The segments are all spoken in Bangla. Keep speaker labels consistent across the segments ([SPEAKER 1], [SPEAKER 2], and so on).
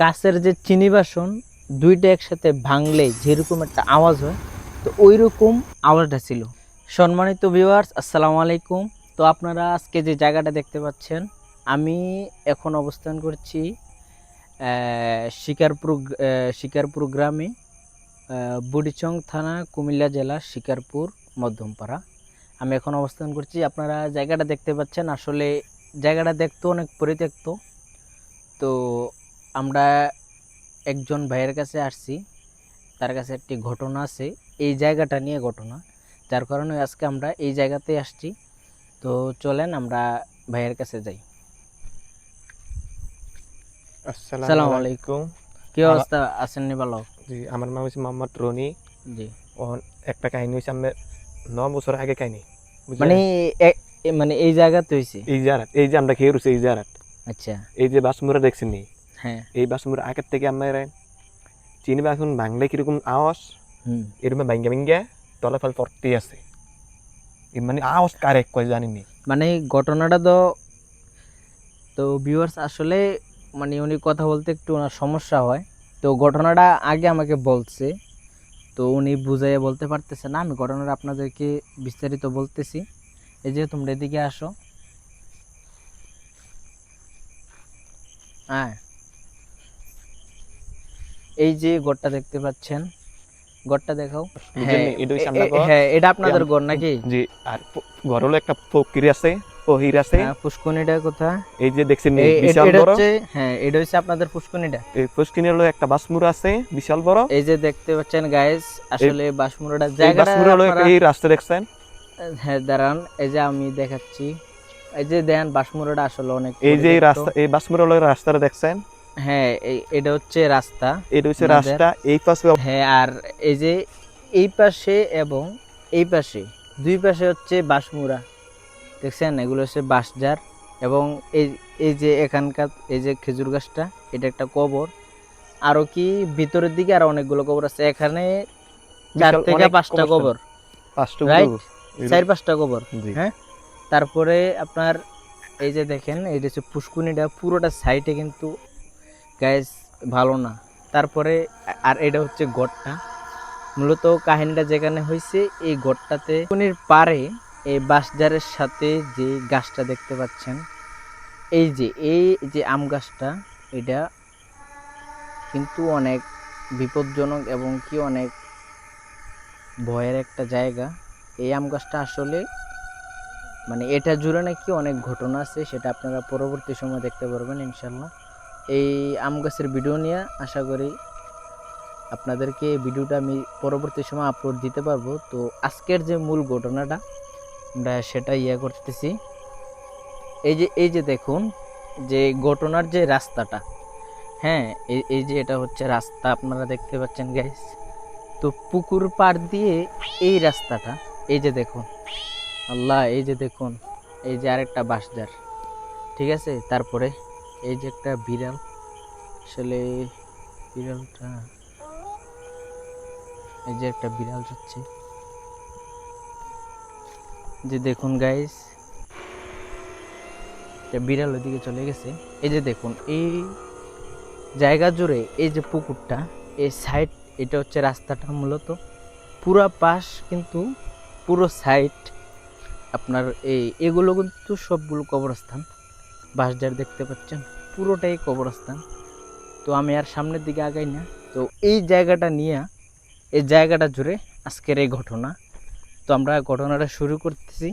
[SPEAKER 1] কাছের যে চিনি বাসন, দুইটা একসাথে ভাঙলে যেরকম একটা আওয়াজ হয়, তো ওই রকম আওয়াজটা ছিল। সম্মানিত ভিউয়ার্স আসসালামু আলাইকুম। তো আপনারা আজকে যে জায়গাটা দেখতে পাচ্ছেন, আমি এখন অবস্থান করছি শিকারপুর শিকারপুর গ্রামে বুড়িচং থানা, কুমিল্লা জেলা, শিকারপুর, মধ্যমপাড়া। আমি এখন অবস্থান করছি, আপনারা জায়গাটা দেখতে পাচ্ছেন। আসলে জায়গাটা দেখতে অনেক পরিত্যক্ত। তো আমরা একজন ভাইয়ের কাছে আসছি তার কাছে একটি ঘটনা আছে এই জায়গাটা নিয়ে ঘটনা যার কারণে আজকে আমরা এই জায়গাতে আসছি। তো চলেন আমরা ভাইয়ের কাছে যাই।
[SPEAKER 2] আসসালামু আলাইকুম।
[SPEAKER 1] কি অবস্থা? আছেন নি ভালো?
[SPEAKER 2] জি আমার নাম হচ্ছে মোহাম্মদ রনি।
[SPEAKER 1] জি।
[SPEAKER 2] ও একটা কাহিনী হচ্ছে আমি ন বছর আগে কাহিনী।
[SPEAKER 1] মানে মানে এই জায়গাতে হয়েছে
[SPEAKER 2] এই জারাত এই যে আমরা খেয়ে রয়েছি এই জারাত
[SPEAKER 1] আচ্ছা।
[SPEAKER 2] এই যে বাসমুরা দেখছেন নি?
[SPEAKER 1] হ্যাঁ।
[SPEAKER 2] এই বাসমুরা আগের থেকে আমরা চিনি বাসন বাংলা কীরকম আওয়াজ?
[SPEAKER 1] হুম।
[SPEAKER 2] এরকম ভাঙ্গা ভাঙ্গা তলাফল পড়তেই আছে। মানে আওয়াজ কার এক জানিনি
[SPEAKER 1] মানে ঘটনাটা তো তো ভিউয়ার্স আসলে মানে উনি কথা বলতে একটু ওনার সমস্যা হয়। তো ঘটনাটা আগে আমাকে বলছে তো উনি বুঝাইয়া বলতে পারতেছে না। আমি ঘটনাটা আপনাদেরকে বিস্তারিত বলতেছি। এই যে তোমরা এদিকে আসো। হ্যাঁ এই যে গড়টা দেখতে পাচ্ছেন গড়টা দেখাও। হ্যাঁ
[SPEAKER 2] এটা।
[SPEAKER 1] হ্যাঁ আপনাদের গড় নাকি?
[SPEAKER 2] জি আর ঘর হলো একটা ফকির আছে পহির আছে।
[SPEAKER 1] হ্যাঁ, পুষ্কনিটা কোথায়
[SPEAKER 2] এই যে দেখছেন বিশাল বড়।
[SPEAKER 1] হচ্ছে হ্যাঁ এটা হচ্ছে আপনাদের পুষ্কনিটা
[SPEAKER 2] এই পুষ্কিনের হলো একটা বাসমুরা আছে বিশাল বড়।
[SPEAKER 1] এই যে দেখতে পাচ্ছেন গাইস আসলে বাসমুরাটা
[SPEAKER 2] এই
[SPEAKER 1] জায়গাটা
[SPEAKER 2] বাসমুরা হলো এই রাস্তা দেখছেন।
[SPEAKER 1] হ্যাঁ দাঁড়ান এই যে আমি দেখাচ্ছি। এই যে দেন বাসমুরাটা আসলে অনেক
[SPEAKER 2] এই যে রাস্তা এই বাসমুরা হলো রাস্তাটা দেখছেন।
[SPEAKER 1] হ্যাঁ এই- এটা হচ্ছে রাস্তা।
[SPEAKER 2] এটা হচ্ছে রাস্তা এই পাশে
[SPEAKER 1] হ্যাঁ আর এই যে এই পাশে এবং এই পাশে দুই পাশে হচ্ছে বাঁশমুড়া। দেখছেন? এগুলো হচ্ছে বাঁশঝাড় এবং এই এই যে এখানকার এই যে খেজুর গাছটা এটা একটা কবর। আরও কি ভিতরের দিকে আরও অনেকগুলো কবর আছে। এখানে চার থেকে পাঁচটা। কবর? চার পাঁচটা কবর। হ্যাঁ? তারপরে আপনার এই যে দেখেন এই যে হচ্ছে পুষ্কুনিটা পুরোটা সাইডে কিন্তু গ্যাস ভালো না। তারপরে, আর এটা হচ্ছে গড়টা মূলত কাহিনীটা যেখানে হয়েছে এই গড়টাতে পুকুনির পারে এই বাঁশঝাড়ের সাথে যে গাছটা দেখতে পাচ্ছেন, এই যে এই যে আম গাছটা, এটা কিন্তু অনেক বিপজ্জনক এবং কি অনেক ভয়ের একটা জায়গা। এই আম গাছটা আসলে মানে এটা জুড়ে নাকি অনেক ঘটনা আছে, সেটা আপনারা পরবর্তী সময় দেখতে পারবেন ইনশাল্লাহ এই আম গাছের ভিডিও নিয়ে আশা করি আপনাদেরকে ভিডিওটা আমি পরবর্তী সময় আপলোড দিতে পারব। তো আজকের যে মূল ঘটনাটা, আমরা সেটা ইয়ে করতেছি। এই যে এই যে দেখুন, যে ঘটনার যে রাস্তাটা হ্যাঁ এই যে এটা হচ্ছে রাস্তা, আপনারা দেখতে পাচ্ছেন গাইস তো পুকুর পাড় দিয়ে এই রাস্তাটা, এই যে দেখুন, আল্লাহ, এই যে দেখুন, এই যে আরেকটা বাঁশঝাড়, ঠিক আছে? তারপরে এই যে একটা বিড়াল। আসলে বিড়ালটা এই যে একটা বিড়াল যাচ্ছে। যে দেখুন গাইস বিড়াল ওইদিকে চলে গেছে। এই যে দেখুন, এই জায়গা জুড়ে এই যে পুকুরটা, এই সাইড এটা হচ্ছে রাস্তাটা মূলত। পুরা পাশ কিন্তু পুরো সাইড আপনার এই, এগুলো কিন্তু সবগুলো কবরস্থান। বাঁশঝাড় দেখতে পাচ্ছেন, পুরোটাই কবরস্থান। তো আমি আর সামনের দিকে আগাই না। তো এই জায়গাটা নিয়ে, এই জায়গাটা জুড়ে আজকের এই ঘটনা। তো আমরা ঘটনাটা শুরু করতেছি।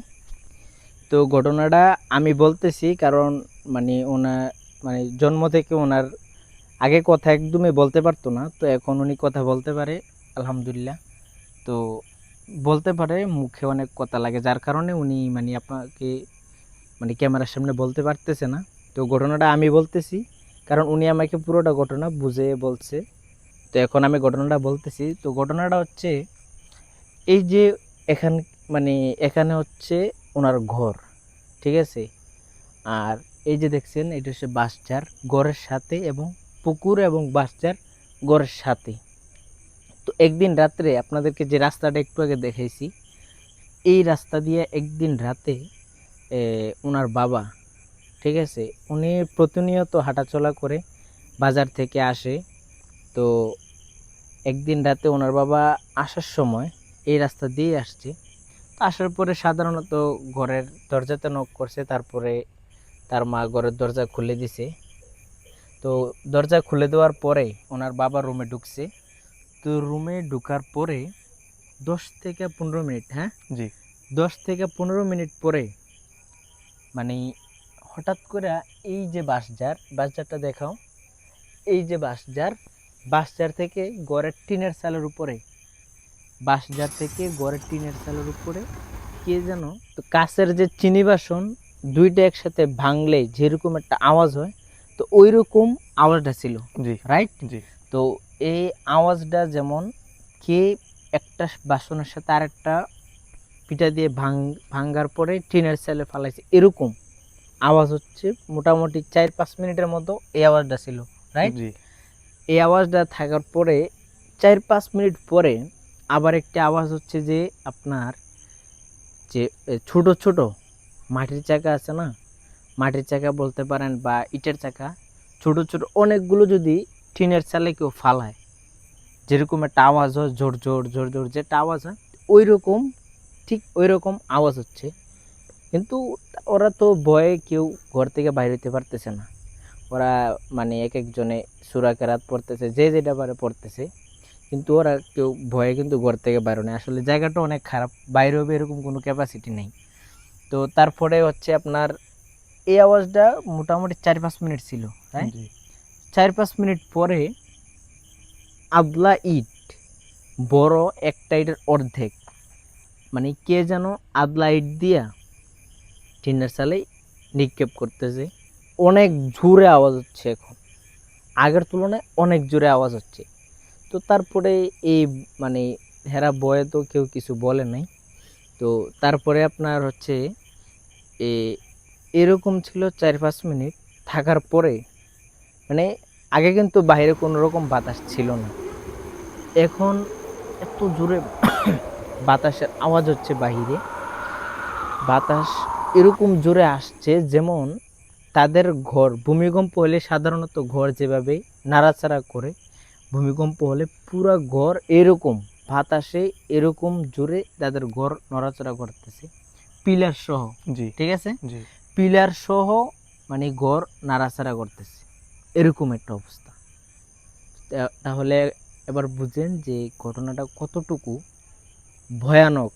[SPEAKER 1] তো ঘটনাটা আমি বলতেছি কারণ মানে ওনার মানে জন্ম থেকে ওনার আগে কথা একদমই বলতে পারতো না। তো এখন উনি কথা বলতে পারে, আলহামদুলিল্লাহ। তো বলতে পারে, মুখে অনেক কথা লাগে। যার কারণে উনি মানে আপনাকে মানে ক্যামেরার সামনে বলতে পারতেছে না। তো ঘটনাটা আমি বলতেছি, কারণ উনি আমাকে পুরোটা ঘটনা বুঝে বলছে। তো এখন আমি ঘটনাটা বলতেছি। তো ঘটনাটা হচ্ছে, এই যে এখান মানে এখানে হচ্ছে ওনার ঘর, ঠিক আছে? আর এই যে দেখছেন, এটা হচ্ছে বাঁশঝাড় ঘরের সাথে এবং পুকুর এবং বাঁশঝাড় ঘরের সাথে। তো একদিন রাত্রে আপনাদেরকে যে রাস্তাটা একটু আগে দেখাইছি, এই রাস্তা দিয়ে একদিন রাতে ওনার বাবা ঠিক আছে? উনি প্রতিনিয়ত হাঁটাচলা করে বাজার থেকে আসে। তো একদিন রাতে ওনার বাবা আসার সময় এই রাস্তা দিয়ে আসছে। তো আসার পরে সাধারণত ঘরের দরজাতে নক করছে তারপরে তার মা ঘরের দরজা খুলে দিছে। তো দরজা খুলে দেওয়ার পরে ওনার বাবা রুমে ঢুকছে। তো রুমে ঢুকার পরে দশ থেকে পনেরো মিনিট হ্যাঁ?
[SPEAKER 2] জি।
[SPEAKER 1] দশ থেকে পনেরো মিনিট পরে মানে হঠাৎ করে এই যে বাসজার বাসজারটা দেখাও এই যে বাসজার বাসজার থেকে গড়ের টিনের চালের উপরে বাসজার থেকে গড়ের টিনের চালের উপরে কে যেন তো কাছের যে চিনি বাসন দুইটা একসাথে ভাঙলে যেরকম একটা আওয়াজ হয় তো ওই রকম আওয়াজটা ছিল
[SPEAKER 2] জি।
[SPEAKER 1] রাইট
[SPEAKER 2] জি।
[SPEAKER 1] তো এই আওয়াজটা যেমন কে একটা বাসনের সাথে আরেকটা পিঠা দিয়ে ভাঙ ভাঙ্গার পরে টিনের সেলে ফালাইছে। এরকম আওয়াজ হচ্ছে মোটামুটি চার পাঁচ মিনিটের মতো এই আওয়াজটা ছিল রাইট এই আওয়াজটা থাকার পরে চার পাঁচ মিনিট পরে আবার একটি আওয়াজ হচ্ছে যে আপনার যে ছোট ছোট মাটির চাকা আছে না? মাটির চাকা বলতে পারেন বা ইটের চাকা ছোট ছোট অনেকগুলো যদি টিনের চালে কেউ ফালায় যেরকম একটা আওয়াজ হয় জোর জোর জোর জোর যেটা আওয়াজ হয় ওই রকম ঠিক ওই রকম আওয়াজ হচ্ছে। কিন্তু ওরা তো ভয়ে কেউ ঘর থেকে বাইরে হতে পারতেছে না। ওরা মানে এক একজনে সুরা কেরাত পড়তেছে যে যেটা পারে পড়তেছে। কিন্তু ওরা কেউ ভয়ে কিন্তু ঘর থেকে বাইরে নেই। আসলে জায়গাটা অনেক খারাপ বাইরে হবে এরকম কোনো ক্যাপাসিটি নেই। তো তারপরে হচ্ছে আপনার এই আওয়াজটা মোটামুটি চার পাঁচ মিনিট ছিল তাই
[SPEAKER 2] জি।
[SPEAKER 1] চার পাঁচ মিনিট পরে আবলা ইট বড় একটা ইটের অর্ধেক মানে কে যেন আদলা ইট দিয়া টিনের সালে নিক্ষেপ করতেছে। অনেক জোরে আওয়াজ হচ্ছে এখন। আগের তুলনায় অনেক জোরে আওয়াজ হচ্ছে। তো তারপরে এই মানে হেরা বয়ে তো কেউ কিছু বলে নাই। তো তারপরে আপনার হচ্ছে এ, এরকম ছিল চার পাঁচ মিনিট থাকার পরে মানে আগে কিন্তু বাইরে কোনো রকম বাতাস ছিল না। এখন এত জোরে বাতাসের আওয়াজ হচ্ছে বাহিরে। বাতাস এরকম জোরে আসছে যেমন তাদের ঘর ভূমিকম্প হলে সাধারণত ঘর যেভাবে নাড়াচাড়া করে ভূমিকম্প হলে পুরো ঘর এরকম বাতাসে এরকম জোরে তাদের ঘর নড়াচড়া করতেছে। পিলার সহ
[SPEAKER 2] জি।
[SPEAKER 1] ঠিক আছে?
[SPEAKER 2] জি।
[SPEAKER 1] পিলার সহ মানে ঘর নাড়াচাড়া করতেছে। এরকম একটা অবস্থা। তাহলে এবার বুঝেন যে ঘটনাটা কতটুকু ভয়ানক।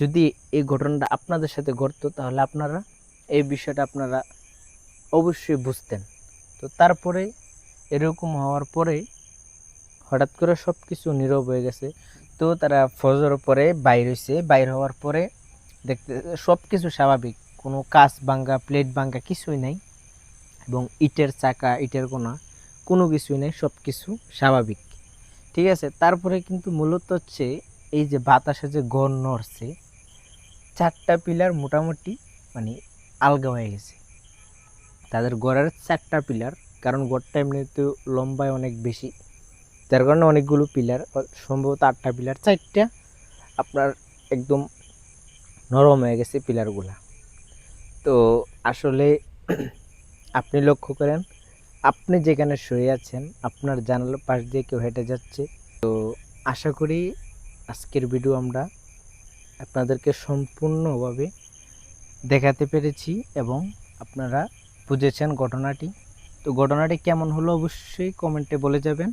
[SPEAKER 1] যদি এই ঘটনাটা আপনাদের সাথে ঘটতো, তাহলে আপনারা এই বিষয়টা আপনারা অবশ্যই বুঝতেন। তো তারপরে এরকম হওয়ার পরে হঠাৎ করে সব কিছু নীরব হয়ে গেছে। তো তারা ফজর পরে বাইর হয়েছে বাইর হওয়ার পরে দেখতে সব কিছু স্বাভাবিক। কোনো কাঁচ ভাঙ্গা, প্লেট ভাঙ্গা কিছুই নাই এবং ইটের চাকা, ইটের কোনা, কোনো কিছুই নেই। সব কিছু স্বাভাবিক। ঠিক আছে? তারপরে কিন্তু মূলত হচ্ছে এই যে বাতাসে যে গড় নড়ছে, চারটা পিলার মোটামুটি মানে আলগা হয়ে গেছে। তাদের গড়ের চারটা পিলার, কারণ গড়টা এমনিতে লম্বায় অনেক বেশি। যার কারণে অনেকগুলো পিলার সম্ভবত আটটা পিলার, চারটা আপনার একদম নরম হয়ে গেছে পিলারগুলা। তো আসলে আপনি লক্ষ্য করেন, আপনি যেখানে শুয়ে আছেন, আপনার জানালার পাশ দিয়ে কেউ হেঁটে যাচ্ছে। তো আশা করি আজকের ভিডিও আমরা আপনাদেরকে সম্পূর্ণভাবে দেখাতে পেরেছি এবং আপনারা বুঝেছেন ঘটনাটি। তো ঘটনাটি কেমন হলো অবশ্যই কমেন্টে বলে যাবেন।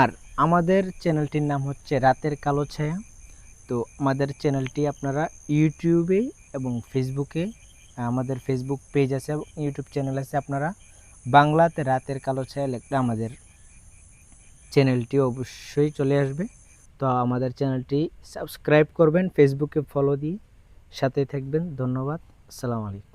[SPEAKER 1] আর আমাদের চ্যানেলটির নাম হচ্ছে রাতের কালো ছায়া। তো আমাদের চ্যানেলটি আপনারা ইউটিউবে এবং ফেসবুকে আমাদের ফেসবুক পেজ আছে এবং ইউটিউব চ্যানেল আছে, আপনারা বাংলাতে রাতের কালো ছায়া লিখলে আমাদের চ্যানেলটি অবশ্যই চলে আসবে। তো আমাদের চ্যানেলটি সাবস্ক্রাইব করবেন ফেসবুকে ফলো দিয়ে সাথে থাকবেন। ধন্যবাদ। আসসালামু আলাইকুম।